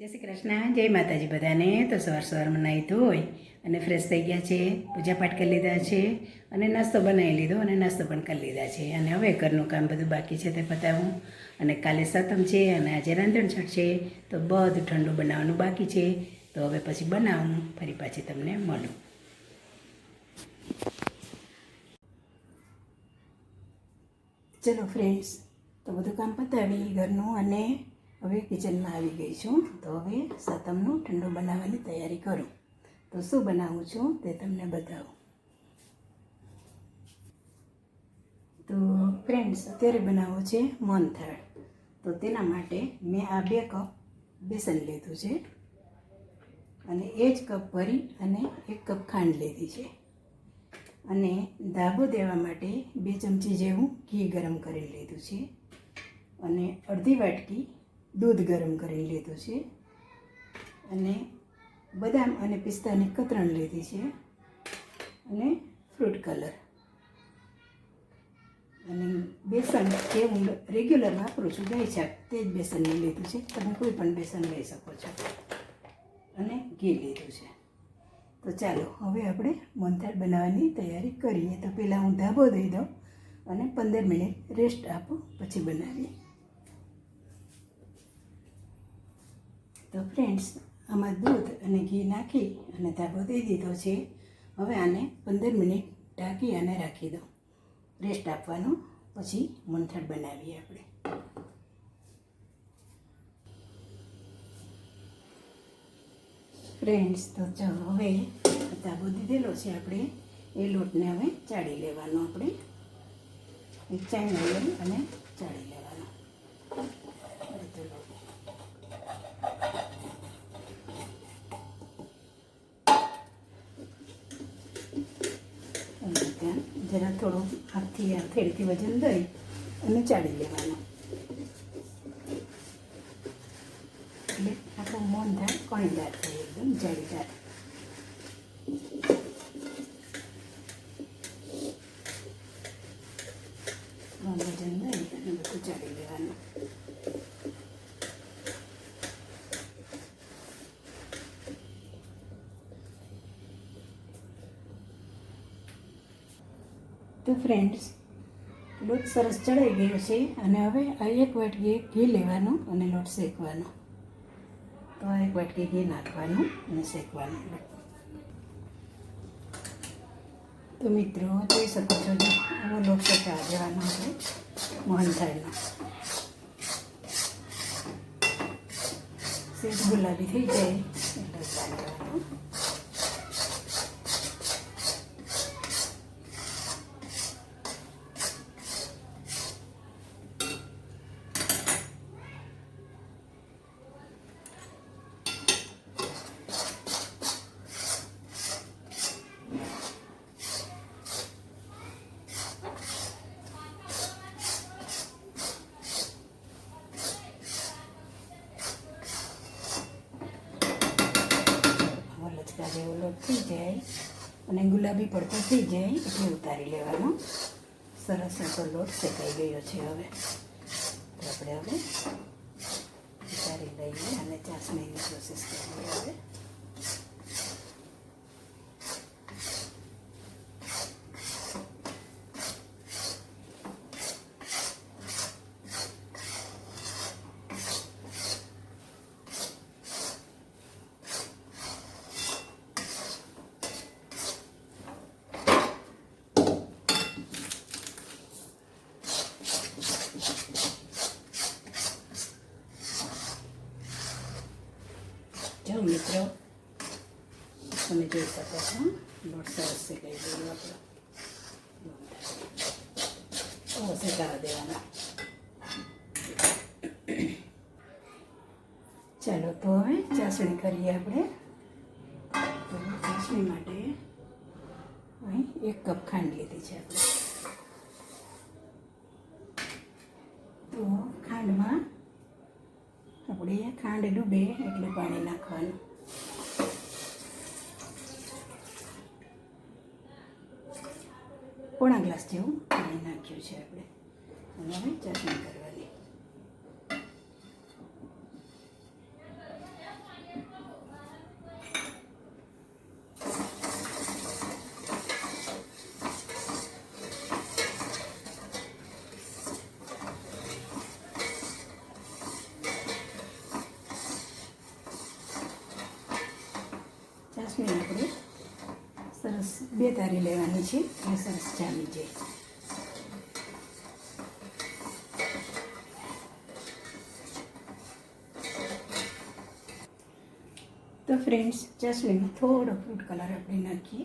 જય શ્રી કૃષ્ણ, જય માતાજી બધાને. તો સવાર સવારમાં નાહી ધોઈ અને ફ્રેશ થઈ ગયા છે પૂજાપાઠ કરી લીધા છે, અને નાસ્તો બનાવી લીધો અને નાસ્તો પણ કરી લીધા છે. અને હવે ઘરનું કામ બધું બાકી છે તે પતાવું. અને કાલે સતમ છે અને આજે રાંધણછટ છે, તો બધું ઠંડુ બનાવવાનું બાકી છે. તો હવે પછી બનાવું, ફરી પાછી તમને મળું. ચલો ફ્રેન્ડ્સ તો બધું કામ પતાવી ઘરનું અને હવે કિચનમાં આવી ગઈ છું. તો હવે સાતમનું ઠંડુ બનાવવાની તૈયારી કરું. તો શું બનાવું છું તે તમને બતાવું. તો ફ્રેન્ડ્સ અત્યારે બનાવો છે મોનથાળ. તો તેના માટે મેં આ બે કપ બેસન લીધું છે. અને એ જ કપ ભરી અને એક કપ ખાંડ લીધી છે. અને ધાબો દેવા માટે બે ચમચી જેવું ઘી ગરમ કરી લીધું છે. અને અડધી વાટકી દૂધ ગરમ કરી લીધું છે. અને બદામ અને પિસ્તાની કતરણ લીધી છે. અને ફ્રૂટ કલર. અને બેસન જે હું રેગ્યુલર વાપરું છું, ગાય શાક તે જ બેસનનું લીધું છે. તમે કોઈ પણ બેસન લઈ શકો છો. અને ઘી લીધું છે. તો ચાલો, હવે આપણે મોહનથાળ બનાવવાની તૈયારી કરીએ. તો પહેલાં હું ધાબો દઈ દઉં અને પંદર મિનિટ રેસ્ટ આપું, પછી બનાવીએ. તો ફ્રેન્ડ્સ આમાં દૂધ અને ઘી નાખી અને ધાબો દઈ દીધો છે. હવે આને પંદર મિનિટ ઢાંકી અને રાખી દો રેસ્ટ આપવાનું, પછી મોહનથાળ બનાવીએ આપણે. ફ્રેન્ડ્સ તો ચાલો હવે ધાબો દીધેલો છે આપણે. એ લોટને હવે ચાળી લેવાનો આપણે. ચાઈ ચાઈના અને ચાળી લેવાનો બધો લોટ અને ત્યાં જરા થોડું હાથથી હથેળીથી વજન દઈ અને ચાળી લેવાનું. એટલે આપણું મોન થાય કોણીદાર થાય એકદમ જાળીદાર વજન દઈ અને બધું ચાળી લેવાનું તો ફ્રેન્ડ્સ લોટ સરસ ચડાઈ ગયો છે અને હવે આ એક વાટકી ઘી લેવાનું અને લોટ શેકવાનો. તો આ એક વાટકી ઘી નાખવાનું અને શેકવાનું. તો મિત્રો, જોઈ શકો છો આવો લોટ શેકાવા દેવાનો આપણે મોહનથાળનો. સેજ ગુલાબી થઈ જાય એટલે ઉતારી દેવાનું આવો જેવો લોટ થઈ જાય અને ગુલાબી પડતો થઈ જાય એટલે ઉતારી લેવાનો. સરસ આપણો લોટ શેકાઈ ગયો છે હવે. આપણે હવે ઉતારી લઈએ અને ચાસણીની પ્રોસેસ કરીએ હવે જો મિત્રો તમે જોઈ શકો છો લોટ સરસ શેકાઈ ગયો આપણે. શેકાવા દેવાના. ચાલો તો હવે ચાસણી કરીએ આપણે. તો ચાસણી માટે અહીં એક કપ ખાંડ લીધી છે આપણે. તો ખાંડમાં આપણે ખાંડ ડૂબે એટલે પાણી નાખવાનું. પોણા ગ્લાસ જેવું પાણી નાખ્યું છે આપણે. અને હવે ચટણી કરવાની ચાસણી આપણે સરસ બે તારી લેવાની છે. અને સરસ જામી જાય. તો ફ્રેન્ડ્સ ચાસણીમાં થોડો ફ્રૂટ કલર આપણે નાખીએ.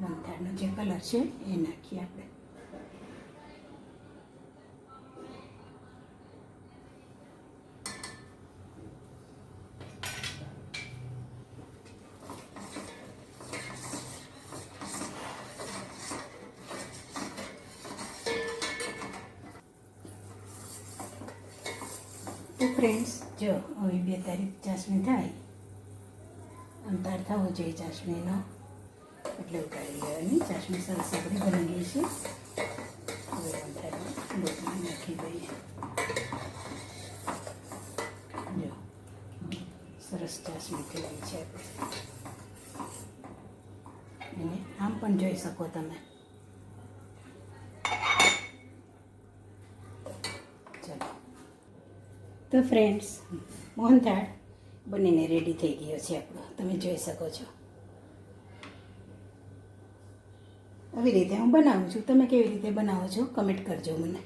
મોહનથાળનો જે કલર છે, એ નાખીએ આપણે. ફ્રેન્ડ્સ જો, હવે બે તારીખ ચાસણી થાય. અંતાર થવો જોઈએ ચાસણીનો. એટલે ઉતારી લેવાની. ચાસણી સરસ આપણે બની ગઈ છે હવે અંતરમાં લોટમાં નાખી દઈએ જો, સરસ ચાસણી થઈ ગઈ છે આપણે. આમ પણ જોઈ શકો તમે. તો ફ્રેન્ડ્સ મોહનથાળ બનીને રેડી થઈ ગયો છે આપણો. તમે જોઈ શકો છો. આવી રીતે હું બનાવું છું. તમે કેવી રીતે બનાવો છો કમેન્ટ કરજો મને.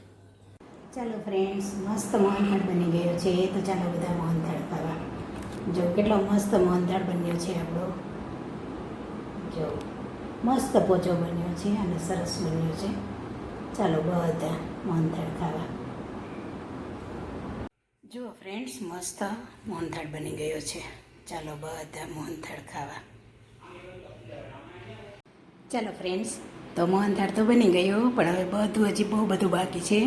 ચાલો ફ્રેન્ડ્સ મસ્ત મોહનથાળ બની ગયો છે. તો ચાલો બધા મોહનથાળ ખાવા. જો કેટલો મસ્ત મોહનથાળ બન્યો છે આપણો. જો મસ્ત પોચો બન્યો છે અને સરસ બન્યો છે. ચાલો બધા મોહનથાળ ખાવા. જુઓ ફ્રેન્ડ્સ મસ્ત મોહનથાળ બની ગયો છે. ચાલો બધા મોહનથાળ ખાવા. ચાલો ફ્રેન્ડ્સ તો મોહનથાળ તો બની ગયો, પણ હવે બધું હજી બહુ બધું બાકી છે.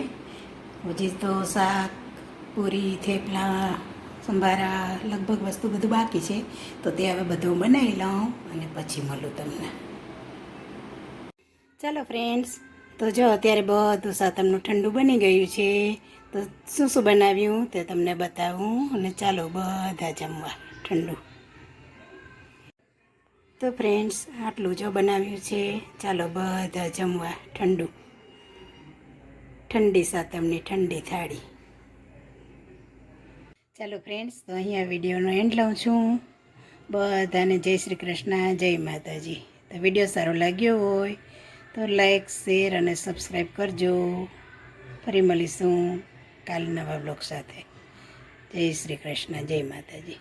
હજી તો શાક, પૂરી, થેપલા, સંભારા, લગભગ વસ્તુ બધું બાકી છે. તો તે હવે બધું બનાવી લઉં અને પછી મળું તમને. ચાલો ફ્રેન્ડ્સ તો જો અત્યારે બધું સાતમનું ઠંડુ બની ગયું છે. તો શું શું બનાવ્યું તે તમને બતાવું અને ચાલો બધા જમવા, ઠંડુ. તો ફ્રેન્ડ્સ આટલું જો બનાવ્યું છે, ચાલો બધા જમવા, ઠંડુ. ઠંડી સાતમની ઠંડી થાળી. ચાલો ફ્રેન્ડ્સ તો અહીંયા વિડીયોનો એન્ડ લઉં છું. બધાને જય શ્રી કૃષ્ણ, જય માતાજી. તો વીડિયો સારો લાગ્યો હોય તો લાઈક શેર અને સબસ્ક્રાઈબ કરજો. ફરી મળીશું. કાલ નવા બ્લોગ સાથે. જય શ્રી કૃષ્ણ જય માતાજી.